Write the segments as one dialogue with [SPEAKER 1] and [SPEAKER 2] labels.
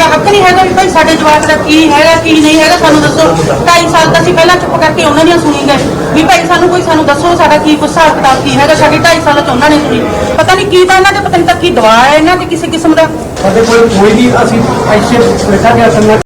[SPEAKER 1] ਦਾ ਹੱਕ ਨਹੀਂ ਹੈਗਾ ਵੀ ਭਾਈ ਸਾਡੇ ਜਵਾਕ ਦਾ ਕੀ ਹੈਗਾ ਕੀ ਨਹੀਂ ਹੈਗਾ ਸਾਨੂੰ ਦੱਸੋ। 2.5 ਸਾਲ ਤਾਂ ਅਸੀਂ ਪਹਿਲਾਂ ਚੁੱਪ ਕਰਕੇ ਉਹਨਾਂ ਦੀਆਂ ਸੁਣੀ ਗਏ। ਵੀ ਭਾਈ ਸਾਨੂੰ ਕੋਈ ਸਾਨੂੰ ਦੱਸੋ ਸਾਡਾ ਕੀ ਕੁਛ ਹਿਸਾਬ ਕਿਤਾਬ ਕੀ ਹੈਗਾ ਸਾਡੀ 2.5 ਸਾਲਾਂ ਚ ਉਹਨਾਂ ਨੇ ਸੁਣੀ। ਪਤਾ ਨਹੀਂ ਕੀ ਤਾਂ ਇਹਨਾਂ ਦੇ ਪਤਾ ਨਹੀਂ ਤਾਂ ਕੀ ਦਵਾ ਹੈ ਇਹਨਾਂ ਦੀ ਕਿਸੇ ਕਿਸਮ ਦਾ।
[SPEAKER 2] ਸਾਡੇ ਕੋਲ ਕੋਈ ਵੀ ਅਸੀਂ ਐਸੇ ਬੈਠਾ ਗਿਆ ਸੰਗਤ।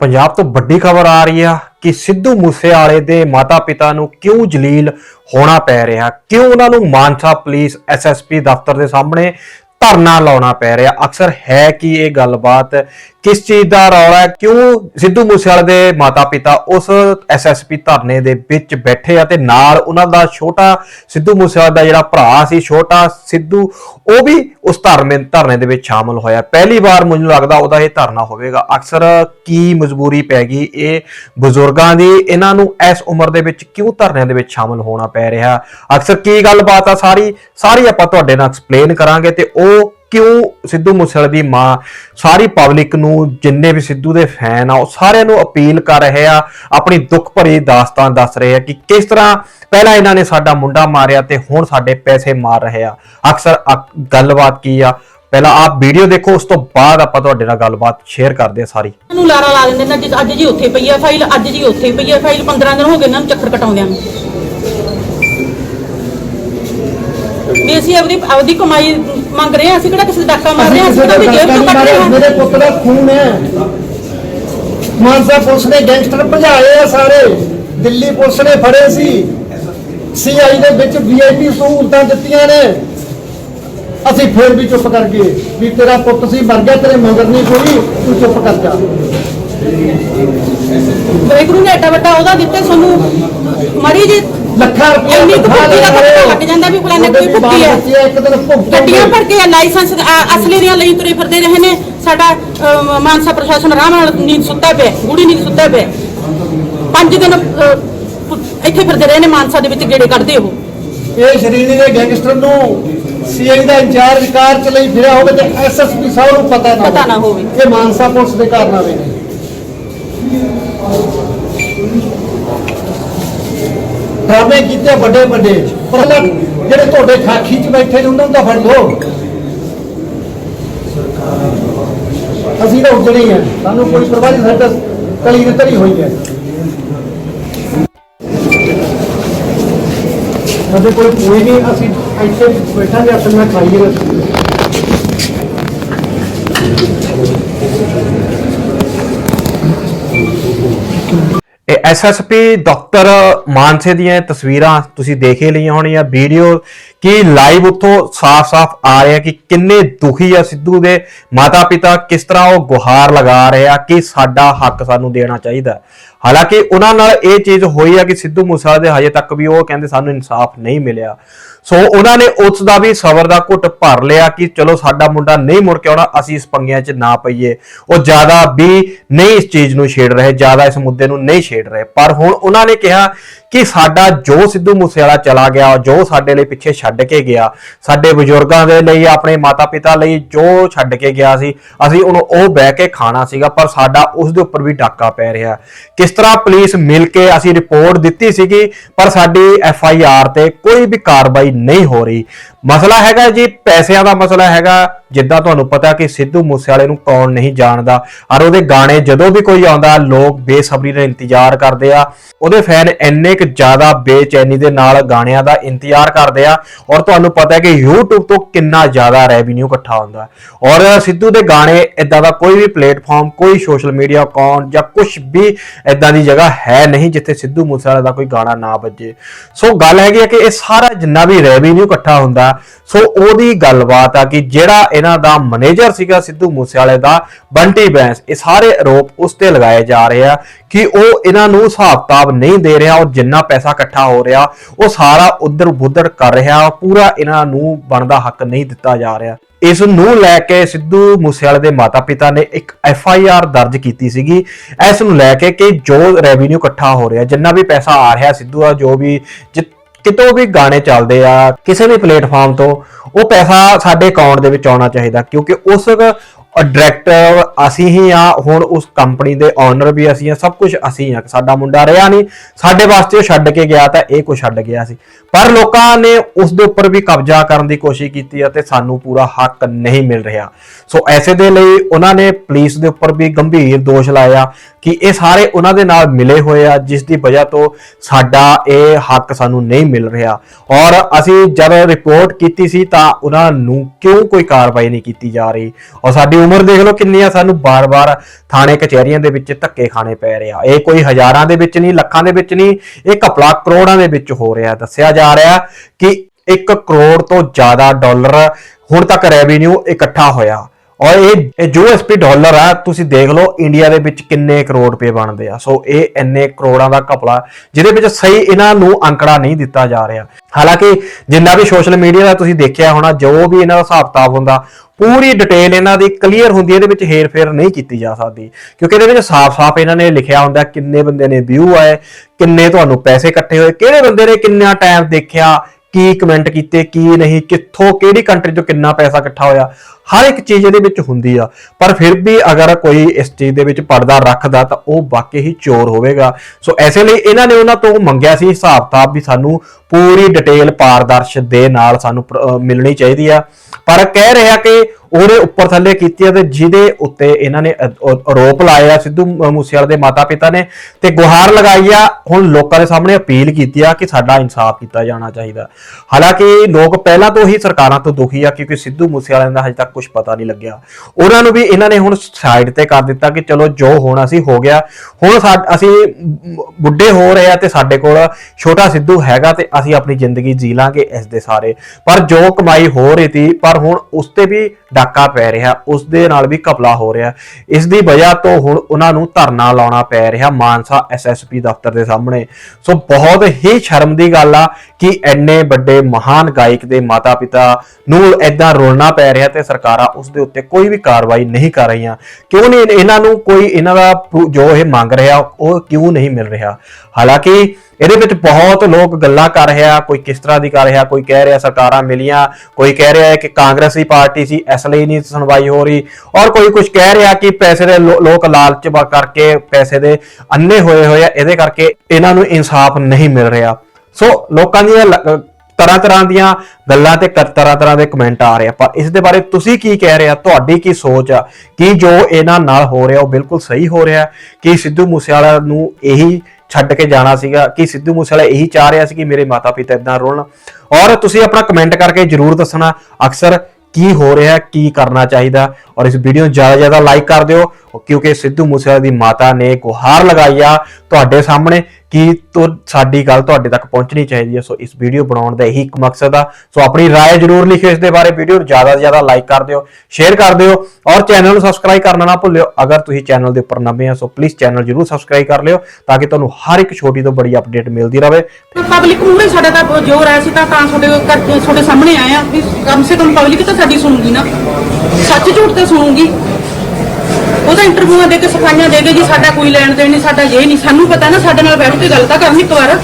[SPEAKER 3] ਪੰਜਾਬ ਤੋਂ ਵੱਡੀ ਖਬਰ ਆ ਰਹੀ ਆ ਕਿ ਸਿੱਧੂ ਮੂਸੇਵਾਲੇ ਦੇ ਮਾਤਾ-ਪਿਤਾ ਨੂੰ ਕਿਉਂ ਜਲੀਲ ਹੋਣਾ ਪੈ ਰਿਹਾ? ਕਿਉਂ ਉਹਨਾਂ ਨੂੰ ਮਾਨਸਾ ਪੁਲਿਸ ਐਸਐਸਪੀ ਦਫ਼ਤਰ ਦੇ ਸਾਹਮਣੇ ਧਰਨਾ ਲਾਉਣਾ ਪੈ ਰਿਹਾ। ਅਕਸਰ ਹੈ ਕਿ ਇਹ ਗੱਲਬਾਤ? ਕਿਸ ਚੀਜ਼ ਦਾ ਰੌਲਾ ਕਿਉਂ ਸਿੱਧੂ ਮੂਸੇਵਾਲੇ ਦੇ ਮਾਤਾ-ਪਿਤਾ ਉਸ ਐਸਐਸਪੀ ਧਰਨੇ ਦੇ ਵਿੱਚ ਬੈਠੇ ਆ ਤੇ ਨਾਲ ਉਹਨਾਂ ਦਾ ਛੋਟਾ ਸਿੱਧੂ ਮੂਸੇਵਾਲੇ ਦਾ ਜਿਹੜਾ ਭਰਾ ਸੀ, ਛੋਟਾ ਸਿੱਧੂ, ਉਹ ਵੀ ਉਸ ਧਰਨੇ ਧਰਨੇ ਦੇ ਵਿੱਚ ਸ਼ਾਮਲ ਹੋਇਆ। ਪਹਿਲੀ ਵਾਰ ਮੈਨੂੰ ਲੱਗਦਾ ਉਹਦਾ ਇਹ ਧਰਨਾ ਹੋਵੇਗਾ। ਅਕਸਰ ਕੀ ਮਜਬੂਰੀ ਪੈ ਗਈ ਇਹ ਬਜ਼ੁਰਗਾਂ ਦੀ? ਇਹਨਾਂ ਨੂੰ ਇਸ ਉਮਰ ਦੇ ਵਿੱਚ ਕਿਉਂ ਧਰਨਿਆਂ ਦੇ ਵਿੱਚ ਸ਼ਾਮਲ ਹੋਣਾ ਪੈ ਰਿਹਾ? ਅਕਸਰ ਕੀ ਗੱਲਬਾਤ ਆ? ਸਾਰੀ ਸਾਰੀ ਆਪਾਂ ਤੁਹਾਡੇ ਨਾਲ ਐਕਸਪਲੇਨ ਕਰਾਂਗੇ ਤੇ ਉਹ ਕਿਉਂ ਸਿੱਧੂ ਮੂਸੇਵਾਲੇ ਦੀ ਮਾਂ? ਸਾਰੀ ਪਬਲਿਕ ਨੂੰ ਜਿੰਨੇ ਵੀ ਸਿੱਧੂ ਦੇ ਫੈਨ ਆ, ਉਹ ਸਾਰਿਆਂ ਨੂੰ ਅਪੀਲ ਕਰ ਰਹੇ ਆ, ਆਪਣੀ ਦੁੱਖ ਭਰੀ ਦਾਸਤਾਨ ਦੱਸ ਰਹੇ ਆ ਕਿ ਕਿਸ ਤਰ੍ਹਾਂ ਪਹਿਲਾਂ ਇਹਨਾਂ ਨੇ ਸਾਡਾ ਮੁੰਡਾ ਮਾਰਿਆ ਤੇ ਹੁਣ ਸਾਡੇ ਪੈਸੇ ਮਾਰ ਰਹੇ ਆ। ਅਕਸਰ ਗੱਲਬਾਤ ਕੀ ਆ? ਪਹਿਲਾਂ ਆਪ ਵੀਡੀਓ ਦੇਖੋ, ਉਸ ਤੋਂ ਬਾਅਦ ਆਪਾਂ ਤੁਹਾਡੇ ਨਾਲ ਗੱਲਬਾਤ ਸ਼ੇਅਰ ਕਰਦੇ ਆ ਸਾਰੀ।
[SPEAKER 1] ਨੂੰ ਲਾਰਾ ਲਾ ਦਿੰਦੇ ਨੇ, ਅੱਜ- ਜੀ ਉੱਥੇ ਪਈ ਆ ਫਾਈਲ ਅੱਜ ਜੀ ਉੱਥੇ ਪਈ ਆ ਫਾਈਲ 15 ਦਿਨ ਹੋ ਗਏ ਇਹਨਾਂ ਨੂੰ ਚੱਕਰ ਕਟਾਉਂਦਿਆਂ ਨੂੰ। ਵੀ ਅਸੀਂ ਆਪਦੀ ਆਪਦੀ ਕਮਾਈ ਮੰਗ ਰਹੇ ਹਾਂ ਅਸੀਂ ਕਿਹੜਾ ਕਿਸੇ ਦਾ ਡਾਕਾ ਮਾਰ ਰਹੇ ਹਾਂ ਅਸੀਂ
[SPEAKER 2] ਦਾ
[SPEAKER 1] ਵੀ ਜੇਬ ਤੋਂ ਕੱਢ ਰਹੇ ਹਾਂ?
[SPEAKER 2] ਮੇਰੇ ਪੁੱਤ ਦਾ ਖੂਨ ਹੈ। ਮਾਨਸਾ ਪੁਲਿਸ ਨੇ ਗੈਂਗਸਟਰ ਭਜਾਏ ਆ ਸਾਰੇ। ਦਿੱਲੀ ਪੁਲਿਸ ਨੇ ਫੜੇ ਸੀ। ਸੀਆਈ ਦੇ ਵਿੱਚ ਵੀਆਈਪੀ ਸਹੂਲਤਾਂ ਦਿੱਤੀਆਂ ਨੇ। ਅਸੀਂ ਫਿਰ ਵੀ ਚੁੱਪ ਕਰ ਗਏ ਵੀ ਤੇਰਾ ਪੁੱਤ ਸੀ ਮਰ ਗਿਆ ਤੇਰੇ ਮਗਰ ਨਹੀਂ ਕੋਈ ਤੂੰ ਚੁੱਪ ਕਰ ਜਾ।
[SPEAKER 1] ਵਾਹਿਗੁਰੂ ਨੇ ਏਡਾ ਵੱਡਾ ਉਹਦਾ ਦਿੱਤੇ ਸਾਨੂੰ। ਮੜੀ ਜੀ
[SPEAKER 2] ਲੱਖਾਂ ਰੁਪਏ
[SPEAKER 1] ਇੰਨੀ ਕੁ ਭੁੱਖੀ ਦਾ ਪਤਾ ਲੱਗ ਜਾਂਦਾ ਵੀ ਫਲਾਣੇ ਕੋਈ ਭੁੱਖੀ ਹੈ।
[SPEAKER 2] ਇੱਕ ਦਿਨ ਭੁੱਖ
[SPEAKER 1] ਗੱਡੀਆਂ ਭਰ ਕੇ ਲਾਇਸੈਂਸ ਅਸਲੀ ਦੀਆਂ ਲਈ ਤੁਰੇ ਫਿਰਦੇ ਰਹੇ ਨੇ। ਸਾਡਾ ਮਾਨਸਾ ਪ੍ਰਸ਼ਾਸਨ ਆਰਾਮ ਨਾਲ ਨੀਂਦ ਸੁੱਤਾ ਪਿਆ ਗੂੜੀ ਨੀਂਦ ਸੁੱਤਾ ਪਿਆ। ਪੰਜ ਦਿਨ ਇੱਥੇ ਫਿਰਦੇ ਰਹੇ ਨੇ ਮਾਨਸਾ ਦੇ ਵਿੱਚ ਗੇੜੇ ਕੱਢਦੇ ਉਹ।
[SPEAKER 2] ਇਹ ਸ਼੍ਰੇਣੀ ਦੇ ਗੈਂਗਸਟਰ ਨੂੰ ਸੀਆਈ ਦਾ ਇੰਚਾਰਜ ਕਾਰ ਚ ਲਈ ਫਿਰਿਆ ਹੋਵੇ ਤੇ ਐਸਐਸਪੀ ਸਾਹਿਬ ਨੂੰ ਪਤਾ ਨਾ
[SPEAKER 1] ਪਤਾ ਨਾ ਹੋਵੇ।
[SPEAKER 2] ਇਹ ਮਾਨਸਾ ਪੁਲਿਸ ਦੇ ਕਾਰਨਾਮੇ ਨੇ। ਡਰਾਮੇ ਕੀਤੇ ਵੱਡੇ ਵੱਡੇ। ਪਹਿਲਾਂ ਜਿਹੜੇ ਤੁਹਾਡੇ ਖਾਖੀ ਚ ਬੈਠੇ ਨੇ, ਉਹਨਾਂ ਨੂੰ ਫੜ ਲਓ। ਅਸੀਂ ਤਾਂ ਉੱਜੜੇ ਹੀ ਹਾਂ ਸਾਨੂੰ ਕੋਈ ਪਰਵਾਹ ਨਹੀਂ, ਸਾਡਾ ਕਲੀ ਨੇ ਧਰੀ ਹੋਈ ਹੈ। ਸਾਡੇ ਕੋਲ ਕੋਈ ਨਹੀਂ, ਅਸੀਂ ਇੱਥੇ ਬੈਠਾਂਗੇ ਅਸਲ ਵਿੱਚ ਖਾਈਏ।
[SPEAKER 3] ਐਸਐਸਪੀ ਡਾਕਟਰ ਮਾਨਸੇ ਦੀਆਂ ਤਸਵੀਰਾਂ ਤੁਸੀਂ ਦੇਖ ਹੀ ਲਈਆਂ ਹੋਣੀਆਂ ਵੀਡੀਓ ਕਿ ਲਾਈਵ ਉੱਥੋਂ ਸਾਫ਼-ਸਾਫ਼ ਆ ਰਿਹਾ ਕਿ ਕਿੰਨੇ ਦੁਖੀ ਆ ਸਿੱਧੂ ਦੇ ਮਾਤਾ-ਪਿਤਾ, ਕਿਸ ਤਰ੍ਹਾਂ ਉਹ ਗੁਹਾਰ ਲਗਾ ਰਹੇ ਆ ਕਿ ਸਾਡਾ ਹੱਕ ਸਾਨੂੰ ਦੇਣਾ ਚਾਹੀਦਾ। ਹਾਲਾਂਕਿ ਉਹਨਾਂ ਨਾਲ ਇਹ ਚੀਜ਼ ਹੋਈ ਆ ਕਿ ਸਿੱਧੂ ਮੂਸੇਵਾਲਾ ਦੇ ਹਜੇ ਤੱਕ ਵੀ ਉਹ ਕਹਿੰਦੇ ਸਾਨੂੰ ਇਨਸਾਫ ਨਹੀਂ ਮਿਲਿਆ। ਸੋ ਉਹਨਾਂ ਨੇ ਉਸ ਦਾ ਵੀ ਸਬਰ ਦਾ ਘੁੱਟ ਭਰ ਲਿਆ ਕਿ ਚਲੋ ਸਾਡਾ ਮੁੰਡਾ ਨਹੀਂ ਮੁੜ ਕੇ ਆਉਣਾ, ਅਸੀਂ ਇਸ ਪੰਗਿਆਂ 'ਚ ਨਾ ਪਈਏ। ਉਹ ਜ਼ਿਆਦਾ ਵੀ ਨਹੀਂ ਇਸ ਚੀਜ਼ ਨੂੰ ਛੇੜ ਰਹੇ, ਜ਼ਿਆਦਾ ਇਸ ਮੁੱਦੇ ਨੂੰ ਨਹੀਂ ਛੇੜ ਰਹੇ। ਪਰ ਹੁਣ ਉਹਨਾਂ ਨੇ ਕਿਹਾ ਕਿ ਸਾਡਾ ਜੋ ਸਿੱਧੂ ਮੂਸੇਵਾਲਾ ਚਲਾ ਗਿਆ, ਜੋ ਸਾਡੇ ਲਈ ਪਿੱਛੇ ਛੱਡ ਕੇ ਗਿਆ, ਸਾਡੇ ਬਜ਼ੁਰਗਾਂ ਦੇ ਲਈ, ਆਪਣੇ ਮਾਤਾ-ਪਿਤਾ ਲਈ ਜੋ ਛੱਡ ਕੇ ਗਿਆ ਸੀ, ਅਸੀਂ ਉਹਨੂੰ ਉਹ ਬਹਿ ਕੇ ਖਾਣਾ ਸੀਗਾ, ਪਰ ਸਾਡਾ ਉਸ ਦੇ ਉੱਪਰ ਵੀ ਡਾਕਾ ਪੈ ਰਿਹਾ। ਕਿਸ ਤਰ੍ਹਾਂ ਪੁਲਿਸ ਮਿਲ ਕੇ ਅਸੀਂ ਰਿਪੋਰਟ ਦਿੱਤੀ ਸੀਗੀ, ਪਰ ਸਾਡੀ ਐਫ ਆਈ ਆਰ ਤੇ ਕੋਈ ਵੀ ਕਾਰਵਾਈ ਨਹੀਂ ਹੋ ਰਹੀ। ਮਸਲਾ ਹੈਗਾ ਜੀ, ਪੈਸਿਆਂ ਦਾ ਮਸਲਾ ਹੈਗਾ। ਜਿੱਦਾਂ ਤੁਹਾਨੂੰ ਪਤਾ ਕਿ ਸਿੱਧੂ ਮੂਸੇਵਾਲੇ ਨੂੰ ਕੌਣ ਨਹੀਂ ਜਾਣਦਾ। ਔਰ ਉਹਦੇ ਗਾਣੇ ਜਦੋਂ ਵੀ ਕੋਈ ਆਉਂਦਾ, ਲੋਕ ਬੇਸਬਰੀ ਨਾਲ ਇੰਤਜ਼ਾਰ ਕਰਦੇ ਆ। ਉਹਦੇ ਫੈਨ ਇੰਨੇ ਕੁ ਜ਼ਿਆਦਾ ਬੇਚੈਨੀ ਦੇ ਨਾਲ ਗਾਣਿਆਂ ਦਾ ਇੰਤਜ਼ਾਰ ਕਰਦੇ ਆ। ਔਰ ਤੁਹਾਨੂੰ ਪਤਾ ਹੈ ਕਿ YouTube ਤੋਂ ਕਿੰਨਾ ਜ਼ਿਆਦਾ ਰੈਵਨਿਊ ਇਕੱਠਾ ਹੁੰਦਾ। ਔਰ ਸਿੱਧੂ ਦੇ ਗਾਣੇ ਇਦਾਂ ਦਾ ਕੋਈ ਵੀ ਪਲੇਟਫਾਰਮ ਕੋਈ ਸੋਸ਼ਲ ਮੀਡੀਆ ਅਕਾਊਂਟ ਜਾਂ ਕੁਝ ਵੀ ਇਦਾਂ ਦੀ ਜਗ੍ਹਾ ਹੈ ਨਹੀਂ ਜਿੱਥੇ ਸਿੱਧੂ ਮੂਸੇਵਾਲੇ ਦਾ ਕੋਈ ਗਾਣਾ ਨਾ ਵੱਜੇ। ਸੋ ਗੱਲ ਹੈਗੀ ਹੈ ਕਿ ਇਹ ਸਾਰਾ ਜਿੰਨਾ ਵੀ ਰੈਵਨਿਊ ਇਕੱਠਾ ਹੁੰਦਾ ਸੋ ਉਹਦੀ ਗੱਲਬਾਤ ਆ ਕਿ ਜਿਹੜਾ ਇਹਨਾਂ ਦਾ ਮੈਨੇਜਰ ਸੀਗਾ ਸਿੱਧੂ ਮੂਸੇਵਾਲੇ ਦਾ, ਬੰਟੀ ਬੈਂਸ, ਇਹ ਸਾਰੇ ਆਰੋਪ ਉਸ ਤੇ ਲਗਾਏ ਜਾ ਰਹੇ ਆ ਕਿ ਉਹ ਇਹਨਾਂ ਨੂੰ ਹਿਸਾਬ-ਕਿਤਾਬ ਨਹੀਂ ਦੇ ਰਿਹਾ, ਉਹ ਜਿੰਨਾ ਪੈਸਾ ਇਕੱਠਾ ਹੋ ਰਿਹਾ, ਉਹ ਸਾਰਾ ਉਧਰ ਬੁੱਧਰ ਕਰ ਰਿਹਾ, ਪੂਰਾ ਇਹਨਾਂ ਨੂੰ ਬਣਦਾ ਹੱਕ ਨਹੀਂ ਦਿੱਤਾ ਜਾ ਰਿਹਾ। ਇਸ ਨੂੰ ਲੈ ਕੇ ਸਿੱਧੂ ਮੂਸੇਵਾਲੇ ਦੇ ਮਾਤਾ-ਪਿਤਾ ਨੇ ਇੱਕ ਐਫ ਆਈ ਆਰ ਦਰਜ ਕੀਤੀ ਸੀਗੀ। ਇਸ ਨੂੰ ਲੈ ਕੇ ਕਿ ਜੋ ਰੈਵਨਿਊ ਇਕੱਠਾ ਹੋ ਰਿਹਾ, ਜਿੰਨਾ ਵੀ ਪੈਸਾ ਆ ਰਿਹਾ ਸਿੱਧੂ ਦਾ, ਜੋ ਵੀ ਜਿ- ਕਿਤੋਂ ਵੀ ਗਾਣੇ ਚੱਲਦੇ ਆ, ਕਿਸੇ ਵੀ ਪਲੇਟਫਾਰਮ ਤੋਂ, ਉਹ ਪੈਸਾ ਸਾਡੇ ਅਕਾਊਂਟ ਦੇ ਵਿੱਚ ਆਉਣਾ ਚਾਹੀਦਾ, ਕਿਉਂਕਿ ਉਸ ਡਾਇਰੈਕਟਰ ਅਸੀਂ ਹੀ ਆ, ਹੁਣ ਉਸ ਕੰਪਨੀ ਦੇ ਓਨਰ ਵੀ ਅਸੀਂ ਆ, ਸਭ ਕੁਝ ਅਸੀਂ ਆ, ਸਾਡਾ ਮੁੰਡਾ ਰਿਹਾ ਨਹੀਂ, ਸਾਡੇ ਵਾਸਤੇ ਉਹ ਛੱਡ ਕੇ ਗਿਆ ਤਾਂ ਇਹ ਕੋ ਛੱਡ ਗਿਆ ਸੀ। ਪਰ ਲੋਕਾਂ ਨੇ ਉਸ ਦੇ ਉੱਪਰ ਵੀ ਕਬਜ਼ਾ ਕਰਨ ਦੀ ਕੋਸ਼ਿਸ਼ ਕੀਤੀ ਅਤੇ ਸਾਨੂੰ ਪੂਰਾ ਹੱਕ ਨਹੀਂ ਮਿਲ ਰਿਹਾ। ਸੋ ਐਸੇ ਦੇ ਲਈ ਉਹਨਾਂ ਨੇ ਪੁਲਿਸ ਦੇ ਉੱਪਰ ਵੀ ਗੰਭੀਰ ਦੋਸ਼ ਲਾਇਆ ਕਿ ਇਹ ਸਾਰੇ ਉਹਨਾਂ ਦੇ ਨਾਲ ਮਿਲੇ ਹੋਏ ਆ, ਜਿਸ ਦੀ ਵਜ੍ਹਾ ਤੋਂ ਸਾਡਾ ਇਹ ਹੱਕ ਸਾਨੂੰ ਨਹੀਂ ਮਿਲ ਰਿਹਾ। ਔਰ ਅਸੀਂ ਜਦ ਰਿਪੋਰਟ ਕੀਤੀ ਸੀ ਤਾਂ ਉਹਨਾਂ ਨੂੰ ਕਿਉਂ ਕੋਈ ਕਾਰਵਾਈ ਨਹੀਂ ਕੀਤੀ ਜਾ ਰਹੀ? ਔਰ ਸਾਡੀ ਉਮਰ ਦੇਖ ਲਓ ਕਿੰਨੀ ਆ, ਸਾਨੂੰ ਬਾਰ-ਬਾਰ ਥਾਣੇ, ਕਚਹਿਰੀਆਂ ਦੇ ਵਿੱਚ ਧੱਕੇ ਖਾਣੇ ਪੈ ਰਹੇ ਆ। ਇਹ ਕੋਈ ਹਜ਼ਾਰਾਂ ਦੇ ਵਿੱਚ ਨਹੀਂ, ਲੱਖਾਂ ਦੇ ਵਿੱਚ ਨਹੀਂ, ਇਹ ਕਪਲਾ ਕਰੋੜਾਂ ਦੇ ਵਿੱਚ ਹੋ ਰਿਹਾ। ਦੱਸਿਆ ਜਾ ਰਿਹਾ ਕਿ 1 ਕਰੋੜ ਤੋਂ ਜ਼ਿਆਦਾ ਡਾਲਰ ਹੁਣ ਤੱਕ ਰੈਵਨਿਊ ਇਕੱਠਾ ਹੋਇਆ। ਔਰ ਇਹ ਇਹ ਜੋ ਐਸਪੀ ਡਾਲਰ ਆ, ਤੁਸੀਂ ਦੇਖ ਲਓ ਇੰਡੀਆ ਦੇ ਵਿੱਚ ਕਿੰਨੇ ਕਰੋੜ ਰੁਪਏ ਬਣਦੇ ਆ। ਸੋ ਇਹ ਇੰਨੇ ਕਰੋੜਾਂ ਦਾ ਘਪਲਾ, ਜਿਹਦੇ ਵਿੱਚ ਸਹੀ ਇਹਨਾਂ ਨੂੰ ਅੰਕੜਾ ਨਹੀਂ ਦਿੱਤਾ ਜਾ ਰਿਹਾ। ਹਾਲਾਂਕਿ ਜਿੰਨਾ ਵੀ ਸੋਸ਼ਲ ਮੀਡੀਆ ਦਾ ਤੁਸੀਂ ਦੇਖਿਆ ਹੋਣਾ, ਜੋ ਵੀ ਇਹਨਾਂ ਦਾ ਹਿਸਾਬ ਕਿਤਾਬ ਹੁੰਦਾ, ਪੂਰੀ ਡਿਟੇਲ ਇਹਨਾਂ ਦੀ ਕਲੀਅਰ ਹੁੰਦੀ ਹੈ, ਇਹਦੇ ਵਿੱਚ ਹੇਰ-ਫੇਰ ਨਹੀਂ ਕੀਤੀ ਜਾ ਸਕਦੀ। ਕਿਉਂਕਿ ਇਹਦੇ ਵਿੱਚ ਸਾਫ਼-ਸਾਫ਼ ਇਹਨਾਂ ਨੇ ਲਿਖਿਆ ਹੁੰਦਾ, ਕਿੰਨੇ ਬੰਦੇ ਨੇ ਵਿਊ ਆਏ, ਕਿੰਨੇ ਤੁਹਾਨੂੰ ਪੈਸੇ ਇਕੱਠੇ ਹੋਏ, ਕਿਹੜੇ ਬੰਦੇ ਨੇ ਕਿੰਨਾ ਟਾਈਮ ਦੇਖਿਆ, ਕੀ ਕਮੈਂਟ ਕੀਤੇ, ਕੀ ਨਹੀਂ, ਕਿੱਥੋਂ, ਕਿਹੜੀ ਕੰਟਰੀ ਤੋਂ ਕਿੰਨਾ ਪੈਸਾ ਇਕੱਠਾ ਹੋਇਆ। ਹਰ ਇੱਕ ਚੀਜ਼ ਇਹਦੇ ਵਿੱਚ ਹੁੰਦੀ ਆ। ਪਰ ਫਿਰ ਵੀ ਅਗਰ ਕੋਈ ਇਸ ਚੀਜ਼ ਦੇ ਵਿੱਚ ਪਰਦਾ ਰੱਖਦਾ ਤਾਂ ਉਹ ਵਾਕਈ ਹੀ ਚੋਰ ਹੋਵੇਗਾ। ਸੋ ਐਸੇ ਲਈ ਇਹਨਾਂ ਨੇ ਉਹਨਾਂ ਤੋਂ ਮੰਗਿਆ ਸੀ ਹਿਸਾਬ ਕਿਤਾਬ ਵੀ ਸਾਨੂੰ ਪੂਰੀ ਡਿਟੇਲ ਪਾਰਦਰਸ਼ ਦੇ ਨਾਲ ਸਾਨੂੰ ਮਿਲਣੀ ਚਾਹੀਦੀ ਆ। ਪਰ ਕਹਿ ਰਿਹਾ ਕਿ ਉਹਨੇ ਉੱਪਰ ਥੱਲੇ ਕੀਤੀ ਆ ਤੇ ਜਿਹਦੇ ਉੱਤੇ ਇਹਨਾਂ ਨੇ ਆਰੋਪ ਲਾਏ ਆ ਸਿੱਧੂ ਮ- ਮੂਸੇਵਾਲੇ ਦੇ ਮਾਤਾ-ਪਿਤਾ ਨੇ ਤੇ ਗੁਹਾਰ ਲਗਾਈ ਆ। ਹੁਣ ਲੋਕਾਂ ਦੇ ਸਾਹਮਣੇ ਅਪੀਲ ਕੀਤੀ ਆ ਕਿ ਸਾਡਾ ਇਨਸਾਫ ਕੀਤਾ ਜਾਣਾ ਚਾਹੀਦਾ। ਹਾਲਾਂਕਿ ਲੋਕ ਪਹਿਲਾਂ ਤੋਂ ਹੀ ਸਰਕਾਰਾਂ ਤੋਂ ਦੁਖੀ ਆ ਕਿਉਂਕਿ ਸਿੱਧੂ ਮੂਸੇਵਾਲੇ ਦਾ ਹਜੇ ਤੱਕ ਕੁਝ ਪਤਾ ਨਹੀਂ ਲੱਗਿਆ। ਉਹਨਾਂ ਨੂੰ ਵੀ ਇਹਨਾਂ ਨੇ ਹੁਣ ਸਾਈਡ ਤੇ ਕਰ ਦਿੱਤਾ ਕਿ ਚਲੋ ਜੋ ਹੋਣਾ ਸੀ ਹੋ ਗਿਆ। ਹੁਣ ਅਸੀਂ ਬੁੱਢੇ ਹੋ ਰਹੇ ਆ ਤੇ ਸਾਡੇ ਕੋਲ ਛੋਟਾ ਸਿੱਧੂ ਹੈਗਾ ਤੇ ਅਸੀਂ ਆਪਣੀ ਜ਼ਿੰਦਗੀ ਜੀ ਲਾਂਗੇ ਇਸ ਦੇ ਸਾਰੇ। ਪਰ ਜੋ ਕਮਾਈ ਹੋ ਰਹੀ ਸੀ, ਪਰ ਹੁਣ ਉਸ ਤੇ ਵੀ ਡਾਕਾ ਪੈ ਰਿਹਾ, ਉਸ ਦੇ ਨਾਲ ਵੀ ਘਪਲਾ ਹੋ ਰਿਹਾ। ਇਸ ਦੀ ਵਜ੍ਹਾ ਤੋਂ ਹੁਣ ਉਹਨਾਂ ਨੂੰ ਧਰਨਾ ਲਾਉਣਾ ਪੈ ਰਿਹਾ ਮਾਨਸਾ ਐਸਐਸਪੀ ਦਫ਼ਤਰ ਦੇ ਸਾਹਮਣੇ। ਸੋ ਬਹੁਤ ਹੀ ਸ਼ਰਮ ਦੀ ਗੱਲ ਆ ਕਿ ਐਨੇ ਵੱਡੇ ਮਹਾਨ ਗਾਇਕ ਦੇ ਮਾਤਾ-ਪਿਤਾ ਨੂੰ ਐਦਾਂ ਰੋਲਣਾ ਪੈ ਰਿਹਾ ਤੇ ਸਰਕਾਰ ਉਸ ਦੇ ਉੱਤੇ ਕੋਈ ਵੀ ਕਾਰਵਾਈ ਨਹੀਂ ਕਰ ਰਹੀਆਂ। ਕਿਉਂ ਨਹੀਂ ਇਹਨਾਂ ਨੂੰ ਕੋਈ ਇਹਨਾਂ ਦਾ ਜੋ ਇਹ ਮੰਗ ਰਿਹਾ, ਉਹ ਕਿਉਂ ਨਹੀਂ ਮਿਲ ਰਿਹਾ? ਹਾਲਾਂਕਿ ਇਹਦੇ ਵਿੱਚ ਬਹੁਤ ਲੋਕ ਗੱਲਾਂ ਕਰ ਰਿਹਾ, ਕੋਈ ਕਿਸ ਤਰ੍ਹਾਂ ਦੀ ਕਰ ਰਿਹਾ, ਕੋਈ ਕਹਿ ਰਿਹਾ ਸਰਕਾਰਾਂ ਮਿਲੀਆਂ, ਕੋਈ ਕਹਿ ਰਿਹਾ ਹੈ ਕਿ ਕਾਂਗਰਸੀ ਪਾਰਟੀ ਸੀ, ਇਸ ਲਈ ਨਹੀਂ ਸੁਣਵਾਈ ਹੋ ਰਹੀ, ਔਰ ਕੋਈ ਕੁਝ ਕਹਿ ਰਿਹਾ ਕਿ ਪੈਸੇ ਦੇ ਲੋ- ਲੋਕ ਲਾਲਚ ਕਰਕੇ ਪੈਸੇ ਦੇ ਅੰਨੇ ਹੋਏ ਹੋਏ ਆ, ਇਹਦੇ ਕਰਕੇ ਇਹਨਾਂ ਨੂੰ ਇਨਸਾਫ ਨਹੀਂ ਮਿਲ ਰਿਹਾ। ਸੋ ਲੋਕਾਂ ਦੀਆਂ ਤਰ੍ਹਾਂ ਤਰ੍ਹਾਂ ਦੀਆਂ ਗੱਲਾਂ ਤੇ ਤਰ੍ਹਾਂ ਤਰ੍ਹਾਂ ਦੇ ਕਮੈਂਟ ਆ ਰਹੇ ਆ। ਪਰ ਇਸ ਦੇ ਬਾਰੇ ਤੁਸੀਂ ਕੀ ਕਹਿ ਰਹੇ ਆ? ਤੁਹਾਡੀ ਕੀ ਸੋਚ ਆ? ਕਿ ਜੋ ਇਹਨਾਂ ਨਾਲ ਹੋ ਰਿਹਾ, ਉਹ ਬਿਲਕੁਲ ਸਹੀ ਹੋ ਰਿਹਾ? ਕਿ ਸਿੱਧੂ ਮੂਸੇਵਾਲਾ ਨੂੰ ਇਹੀ ਛੱਡ ਕੇ ਜਾਣਾ ਸੀਗਾ? ਕਿ ਸਿੱਧੂ ਮੂਸੇਵਾਲਾ ਇਹੀ ਚਾਹ ਰਿਹਾ ਸੀ ਕਿ ਮੇਰੇ ਮਾਤਾ ਪਿਤਾ ਇਦਾਂ ਰੋਣ? ਔਰ ਤੁਸੀਂ ਆਪਣਾ ਕਮੈਂਟ ਕਰਕੇ ਜਰੂਰ ਦੱਸਣਾ ਅਕਸਰ ਕੀ ਹੋ ਰਿਹਾ, ਕੀ ਕਰਨਾ ਚਾਹੀਦਾ? ਔਰ ਇਸ ਵੀਡੀਓ ਨੂੰ ਜ਼ਿਆਦਾ ਜ਼ਿਆਦਾ ਲਾਈਕ ਕਰ ਦਿਓ। ਕਿਉਂਕਿ ਸਿੱਧੂ ਮੂਸੇਵਾਲਾ ਦੀ ਮਾਤਾ ਨੇ ਗੁਹਾਰ ਲਗਾਈ ਆ ਤੁਹਾਡੇ ਸਾਹਮਣੇ ਕਿ ਤੁ ਸਾਡੀ ਗੱਲ ਤੁਹਾਡੇ ਤੱਕ ਪਹੁੰਚਣੀ ਚਾਹੀਦੀ ਹੈ ਸੋ ਇਸ ਵੀਡੀਓ ਬਣਾਉਣ ਦਾ ਇਹੀ ਇੱਕ ਮਕਸਦ ਆ ਸੋ ਆਪਣੀ رائے ਜਰੂਰ ਲਿਖਿਓ ਇਸ ਦੇ ਬਾਰੇ ਵੀਡੀਓ ਨੂੰ ਜ਼ਿਆਦਾ ਤੋਂ ਜ਼ਿਆਦਾ ਲਾਈਕ ਕਰ ਦਿਓ ਸ਼ੇਅਰ ਕਰ ਦਿਓ ਔਰ ਚੈਨਲ ਨੂੰ ਸਬਸਕ੍ਰਾਈਬ ਕਰਨਾ ਨਾ ਭੁੱਲਿਓ ਅਗਰ ਤੁਸੀਂ ਚੈਨਲ ਦੇ ਉੱਪਰ ਨਵੇਂ ਆ ਸੋ ਪਲੀਜ਼ ਚੈਨਲ ਜਰੂਰ ਸਬਸਕ੍ਰਾਈਬ ਕਰ ਲਿਓ ਤਾਂ ਕਿ ਤੁਹਾਨੂੰ ਹਰ ਇੱਕ ਛੋਟੀ ਤੋਂ ਬੜੀ ਅਪਡੇਟ ਮਿਲਦੀ ਰਹੇ
[SPEAKER 1] ਪਬਲਿਕ ਮੂਹਰੇ ਸਾਡਾ ਤਾਂ ਜੋਰ ਆਇਆ ਸੀ ਤਾਂ ਤਾਂ ਤੁਹਾਡੇ ਕਰਕੇ ਤੁਹਾਡੇ ਸਾਹਮਣੇ ਆਏ ਆ ਵੀ ਕਮ ਸੇ ਕਮ ਪਬਲਿਕ ਤਾਂ ਸਾਡੀ ਸੁਣੂਗੀ ਨਾ ਸੱਚ ਝੂਠ ਤਾਂ ਸੁਣੂਗੀ ਉਹਦਾ ਇੰਟਰਵਿਊਆਂ ਦੇ ਕੇ ਸਫਾਈਆਂ ਦੇ ਕੇ ਜੀ, ਸਾਡਾ ਕੋਈ ਲੈਣ ਦੇਣ ਨਹੀਂ, ਸਾਡਾ ਇਹ ਨਹੀਂ। ਸਾਨੂੰ ਪਤਾ ਨਾ, ਸਾਡੇ ਨਾਲ ਬੈਠ ਕੇ ਗੱਲ ਤਾਂ ਕਰਨੀ ਇੱਕ ਵਾਰ।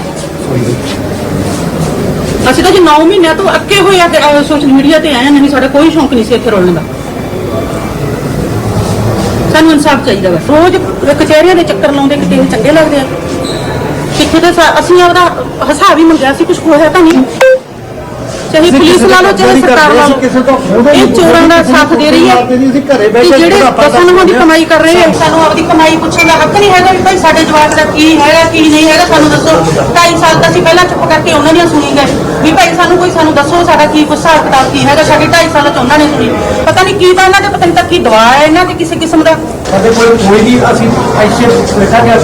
[SPEAKER 1] ਅਸੀਂ ਤਾਂ ਜੀ 9 ਮਹੀਨਿਆਂ ਤੋਂ ਅੱਕੇ ਹੋਏ ਆ ਸੋਸ਼ਲ ਮੀਡੀਆ ਤੇ ਆਏ ਨਹੀਂ ਸਾਡਾ ਕੋਈ ਸ਼ੌਂਕ ਨਹੀਂ ਸੀ ਇੱਥੇ ਰੋਲਣ ਦਾ। ਸਾਨੂੰ ਇਨਸਾਫ ਚਾਹੀਦਾ ਵਾ। ਰੋਜ਼ ਕਚਹਿਰੀਆਂ ਦੇ ਚੱਕਰ ਲਾਉਂਦੇ, ਕਿਤੇ ਇਹ ਚੰਗੇ ਲੱਗਦੇ ਆ। ਕਿੱਥੇ ਤਾਂ ਅਸੀਂ ਆਪਦਾ ਹਿਸਾਬ ਹੀ ਮੰਗਿਆ ਸੀ ਕੁਝ ਹੋਇਆ ਤਾਂ ਨਹੀਂ। ਚਾਹੇ ਪੁਲਿਸ ਲਾ ਲਓ ਚਾਹੇ ਸਰਕਾਰ ਲਾ ਲਓ। ਇਹ ਚੋਰਾਂ ਦਾ ਸਾਥ ਦੇ ਰਹੀ ਹੈ ਕਿ ਜਿਹੜੇ ਦਸਾਂ ਨਵਾਂ ਦੀ ਕਮਾਈ ਕਰ ਰਹੇ ਆ ਸਾਨੂੰ ਆਪਦੀ ਕਮਾਈ ਪੁੱਛਣ ਦਾ ਹੱਕ ਨਹੀਂ ਹੈਗਾ ਭਾਈ ਸਾਡੇ ਜਵਾਬ ਦਾ ਕੀ ਹੈਗਾ ਕੀ ਨਹੀਂ ਹੈਗਾ ਸਾਨੂੰ ਦੱਸੋ। 2.5 ਸਾਲ ਤਾਂ ਅਸੀਂ ਪਹਿਲਾਂ ਚੁੱਪ ਕਰਕੇ ਉਹਨਾਂ ਦੀਆਂ ਸੁਣੀ ਗਏ। ਵੀ ਭਾਈ ਸਾਨੂੰ ਕੋਈ ਸਾਨੂੰ ਦੱਸੋ ਸਾਡਾ ਕੀ ਕੁਛ ਹਿਸਾਬ ਕਿਤਾਬ ਕੀ ਹੈਗਾ ਸਾਡੇ 2.5 ਸਾਲਾਂ ਚ ਉਹਨਾਂ ਨੇ ਸੁਣੀ। ਪਤਾ ਨਹੀਂ ਕੀ ਤਾਂ ਇਹਨਾਂ ਦੇ ਪਤਾ ਨਹੀਂ ਤਾਂ ਕੀ ਦਵਾ ਹੈ ਇਹਨਾਂ ਦੇ ਕਿਸੇ ਕਿਸਮ ਦਾ।
[SPEAKER 2] ਸਾਡੇ ਕੋਲ ਕੋਈ ਵੀ ਅਸੀਂ ਐਸੇ ਬੈਠਾ ਗਿਆ